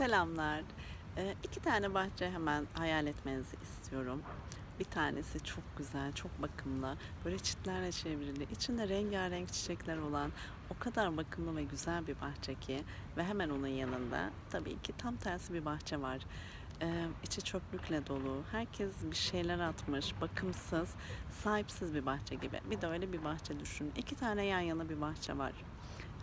Selamlar. Ee, iki tane bahçe hemen hayal etmenizi istiyorum. Bir tanesi çok güzel, çok bakımlı, böyle çitlerle çevrili, içinde rengarenk çiçekler olan o kadar bakımlı ve güzel bir bahçe ki ve hemen onun yanında tabii ki tam tersi bir bahçe var. Ee, içi çöplükle dolu, herkes bir şeyler atmış, bakımsız, sahipsiz bir bahçe gibi. Bir de öyle bir bahçe düşünün. İki tane yan yana bir bahçe var.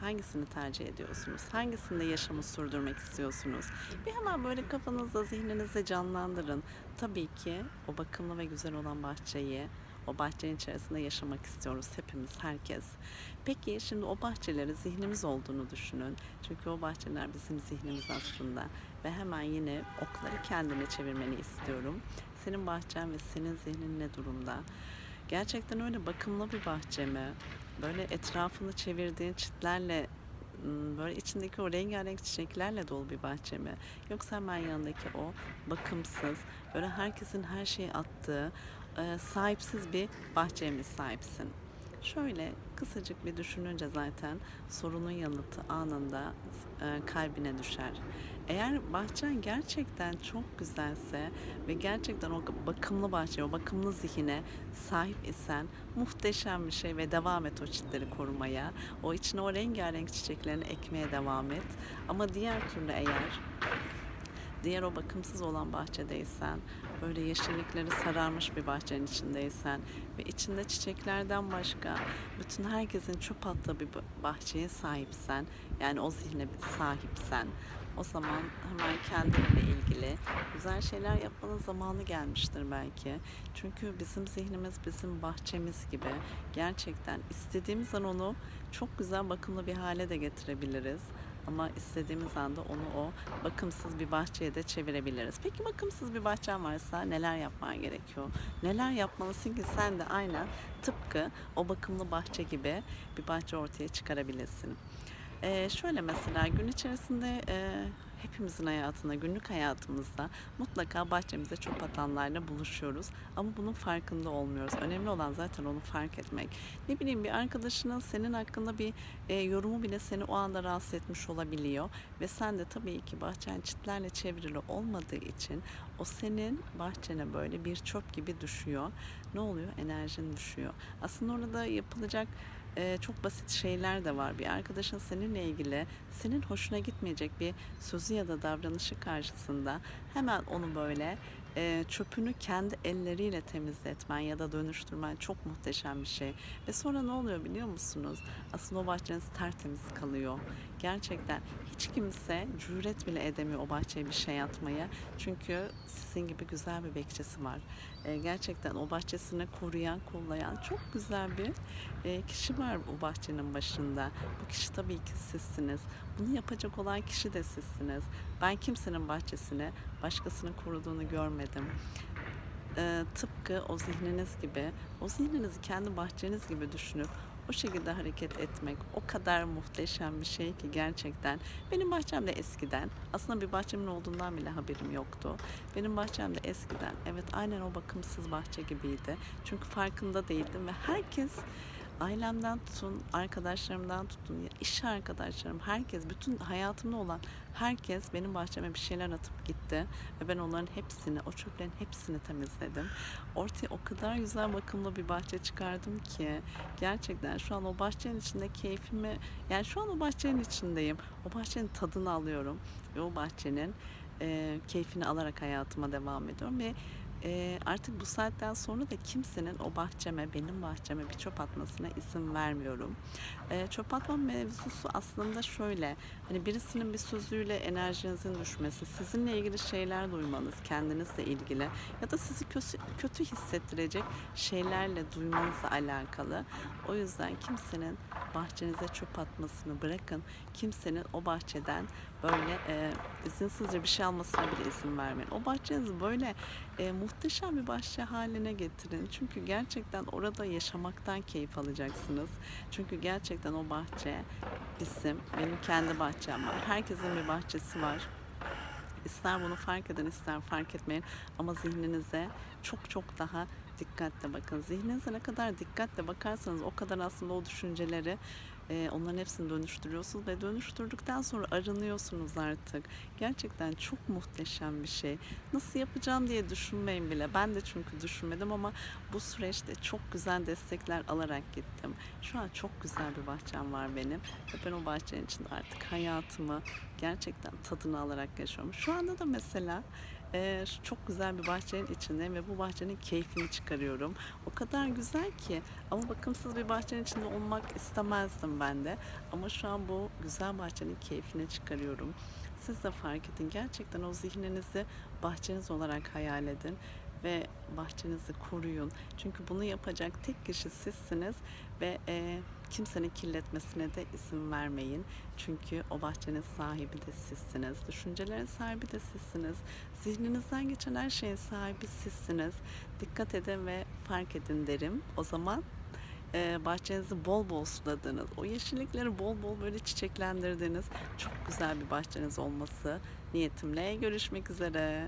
Hangisini tercih ediyorsunuz? Hangisinde yaşamı sürdürmek istiyorsunuz? Bir hemen böyle kafanızda, zihninizde canlandırın. Tabii ki o bakımlı ve güzel olan bahçeyi, o bahçenin içerisinde yaşamak istiyoruz hepimiz, herkes. Peki şimdi o bahçeleri zihnimiz olduğunu düşünün. Çünkü o bahçeler bizim zihnimiz aslında. Ve hemen yine okları kendine çevirmeni istiyorum. Senin bahçen ve senin zihnin ne durumda? Gerçekten öyle bakımlı bir bahçe mi? Böyle etrafını çevirdiğin çitlerle böyle içindeki o rengarenk çiçeklerle dolu bir bahçe mi? Yoksa hemen yanındaki o bakımsız, böyle herkesin her şeyi attığı, e, sahipsiz bir bahçeye mi sahipsin? Şöyle kısacık bir düşününce zaten sorunun yanıtı anında e, kalbine düşer. Eğer bahçen gerçekten çok güzelse ve gerçekten o bakımlı bahçe, o bakımlı zihine sahip isen muhteşem bir şey ve devam et o çitleri korumaya. O içine o rengarenk çiçeklerini ekmeye devam et. Ama diğer türlü eğer diğer o bakımsız olan bahçedeysen, böyle yeşillikleri sararmış bir bahçenin içindeysen ve içinde çiçeklerden başka bütün herkesin çöp attığı bir bahçeye sahipsen, yani o zihne sahipsen, o zaman hemen kendinle ilgili güzel şeyler yapmanın zamanı gelmiştir belki. Çünkü bizim zihnimiz bizim bahçemiz gibi. Gerçekten istediğimiz an onu çok güzel bakımlı bir hale de getirebiliriz. Ama istediğimiz anda onu o bakımsız bir bahçeye de çevirebiliriz. Peki bakımsız bir bahçen varsa neler yapman gerekiyor? Neler yapmalısın ki sen de aynen tıpkı o bakımlı bahçe gibi bir bahçe ortaya çıkarabilirsin? Ee, şöyle mesela gün içerisinde e, hepimizin hayatında, günlük hayatımızda mutlaka bahçemize çöp atanlarla buluşuyoruz. Ama bunun farkında olmuyoruz. Önemli olan zaten onu fark etmek. Ne bileyim bir arkadaşının senin hakkında bir e, yorumu bile seni o anda rahatsız etmiş olabiliyor. Ve sen de tabii ki bahçen çitlerle çevrili olmadığı için o senin bahçene böyle bir çöp gibi düşüyor. Ne oluyor? Enerjin düşüyor. Aslında orada yapılacak e, çok basit şeyler de var. Bir arkadaşın seninle ilgili senin hoşuna gitmeyecek bir sözü ya da davranışı karşısında hemen onu böyle e, çöpünü kendi elleriyle temizletmen ya da dönüştürmen çok muhteşem bir şey. Ve sonra ne oluyor biliyor musunuz? Aslında o bahçeniz tertemiz kalıyor. Gerçekten hiç kimse cüret bile edemiyor o bahçeye bir şey atmaya. Çünkü sizin gibi güzel bir bekçisi var. E, gerçekten o bahçesini koruyan, kollayan çok güzel bir e, kişi var o bahçenin başında. Bu kişi tabii ki sizsiniz. Bunu yapacak olan kişi de sizsiniz. Ben kimsenin bahçesini başkasının koruduğunu görmedim. Ee, tıpkı o zihniniz gibi, o zihninizi kendi bahçeniz gibi düşünüp o şekilde hareket etmek o kadar muhteşem bir şey ki gerçekten. Benim bahçemde eskiden, aslında bir bahçemin olduğundan bile haberim yoktu. Benim bahçemde eskiden, evet aynen o bakımsız bahçe gibiydi. Çünkü farkında değildim ve herkes ailemden tutun, arkadaşlarımdan tutun, ya iş arkadaşlarım, herkes, bütün hayatımda olan herkes benim bahçeme bir şeyler atıp gitti. Ve ben onların hepsini, o çöplerin hepsini temizledim. Ortaya o kadar güzel bakımlı bir bahçe çıkardım ki gerçekten şu an o bahçenin içinde keyfimi, yani şu an o bahçenin içindeyim. O bahçenin tadını alıyorum ve o bahçenin e, keyfini alarak hayatıma devam ediyorum ve e, artık bu saatten sonra da kimsenin o bahçeme, benim bahçeme bir çöp atmasına izin vermiyorum. E, çöp atma mevzusu aslında şöyle, hani birisinin bir sözüyle enerjinizin düşmesi, sizinle ilgili şeyler duymanız, kendinizle ilgili ya da sizi kötü, kötü hissettirecek şeylerle duymanızla alakalı. O yüzden kimsenin bahçenize çöp atmasını bırakın. Kimsenin o bahçeden böyle e, izinsizce bir şey almasına bile izin vermeyin. O bahçenizi böyle e, muhteşem bir bahçe haline getirin. Çünkü gerçekten orada yaşamaktan keyif alacaksınız. Çünkü gerçekten o bahçe bizim, benim kendi bahçem var. Herkesin bir bahçesi var. İster bunu fark edin ister fark etmeyin ama zihninize çok çok daha dikkatle bakın. Zihninize ne kadar dikkatle bakarsanız o kadar aslında o düşünceleri Eee, onların hepsini dönüştürüyorsunuz ve dönüştürdükten sonra arınıyorsunuz artık. Gerçekten çok muhteşem bir şey. Nasıl yapacağım diye düşünmeyin bile. Ben de çünkü düşünmedim ama bu süreçte çok güzel destekler alarak gittim. Şu an çok güzel bir bahçem var benim ve ben o bahçenin içinde artık hayatımı gerçekten tadını alarak yaşıyorum. Şu anda da mesela eee, çok güzel bir bahçenin içindeyim ve bu bahçenin keyfini çıkarıyorum. O kadar güzel ki ama bakımsız bir bahçenin içinde olmak istemezdim ben de. Ama şu an bu güzel bahçenin keyfini çıkarıyorum. Siz de fark edin. Gerçekten o zihninizi bahçeniz olarak hayal edin ve bahçenizi koruyun. Çünkü bunu yapacak tek kişi sizsiniz ve eee, kimsenin kirletmesine de izin vermeyin. Çünkü o bahçenin sahibi de sizsiniz. Düşüncelerin sahibi de sizsiniz. Zihninizden geçen her şeyin sahibi sizsiniz. Dikkat edin ve fark edin derim. O zaman eee, bahçenizi bol bol suladığınız, o yeşillikleri bol bol böyle çiçeklendirdiğiniz çok güzel bir bahçeniz olması niyetimle görüşmek üzere.